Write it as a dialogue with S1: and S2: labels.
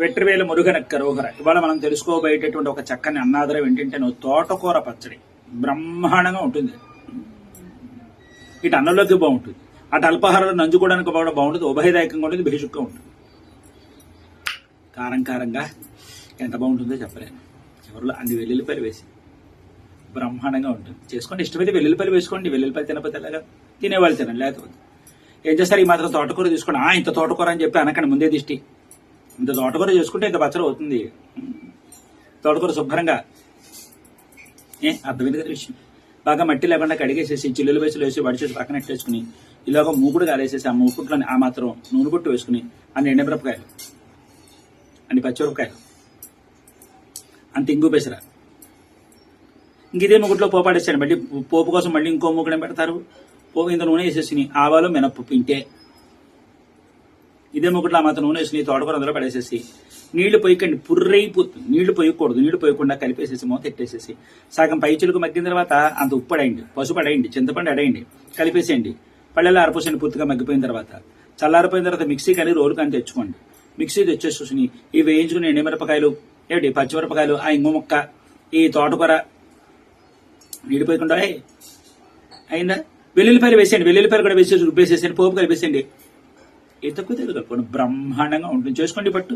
S1: వెట్రివేలు మురుగనక్క రోగర ఇవాళ మనం తెలుసుకోబోయేటటువంటి ఒక చక్కని అన్నాదరం ఏంటంటే నువ్వు తోటకూర పచ్చడి. బ్రహ్మాండంగా ఉంటుంది. ఇటు అన్నంలోకి బాగుంటుంది. అటు అల్పాహారాలు నంజుకోవడానికి కూడా బాగుంటుంది. ఉభయదాయకంగా ఉంటుంది. బేషుక్గా ఉంటుంది. కారం కారంగా ఎంత బాగుంటుందో చెప్పలేను. చివరిలో అన్ని వెల్లుల్లిపాయలు వేసి. బ్రహ్మాండంగా ఉంటుంది. చేసుకోండి. ఇష్టమైతే వెల్లుల్లిపాయలు వేసుకోండి. వెల్లుల్లిపాయలు తినకపోతే ఎలాగా? తినేవాళ్ళు తినండి. లేకపోతే. ఏం చేస్తారు? ఈ మాత్రం తోటకూర తీసుకోండి. ఆ ఇంత తోటకూర అని చెప్పి అనకండి. ముందే దిష్టి. ఇంత తోటకూర చేసుకుంటే ఇంత పచ్చడి అవుతుంది. తోటకూర శుభ్రంగా. ఏ అర్థమైంది కదా విషయం? బాగా మట్టి లేకుండా కడిగేసేసి చిల్లులు వేసులు వేసి వడిచేసి పక్కన ఎట్టేసుకుని ఇలాగ మూకుడు కాలేసేసి ఆ మూకుట్లోని ఆ మాత్రం నూనె పుట్టు వేసుకుని అన్ని ఎండమిరపకాయలు అన్ని పచ్చిమిరపకాయలు అంత ఇంగు పెసర. ఇంక ఇదే ముగ్గుట్లో పోపాడేసాడు మళ్ళీ పోపు కోసం మళ్ళీ ఇంకో ముగ్గుడు పెడతారు? పోపు ఇంత నూనె వేసేసి ఆవాలు మినప్పు ఇంటే ఇదే ముగ్గుట్లో మాత్రం నూనె వేసి తోటకూర అందులో పడేసేసి నీళ్ళు పొయ్యకండి పుర్రైపోతుంది. నీళ్ళు పోయకూడదు నీళ్ళు పోయకుండా కలిపేసేసి మూత ఎట్టేసేసి సగం పై చిలుకు మగ్గిన తర్వాత అంత ఉప్పు అడయండి పసుపు అడయండి చింతపండు అడయండి కలిపేసేయండి. పళ్ళెల్లో అరపోసండి పూర్తిగా మగ్గిపోయిన తర్వాత. చల్లారిపోయిన తర్వాత మిక్సీ కానీ రోలు కానీ తెచ్చుకోండి. మిక్సీ తెచ్చేసుకుని ఇవి వేయించుకుని ఎండుమిరపకాయలు ఏమిటి పచ్చిమిరపకాయలు ఆ ఇంగు ముక్క ఈ తోటకూర. నీడిపోయకుండా ఏయ్, అయిందా? వెల్లుల్లిపాయలు వేసేయండి వెల్లుల్లిపాయలు కూడా వేసేసి రుబ్బేసేసేయండి పోపు కలిపేసేయండి. ఎతకు తక్కువ తెలియదు బ్రహ్మాండంగా ఉంటుంది. చేసుకోండి పట్టు.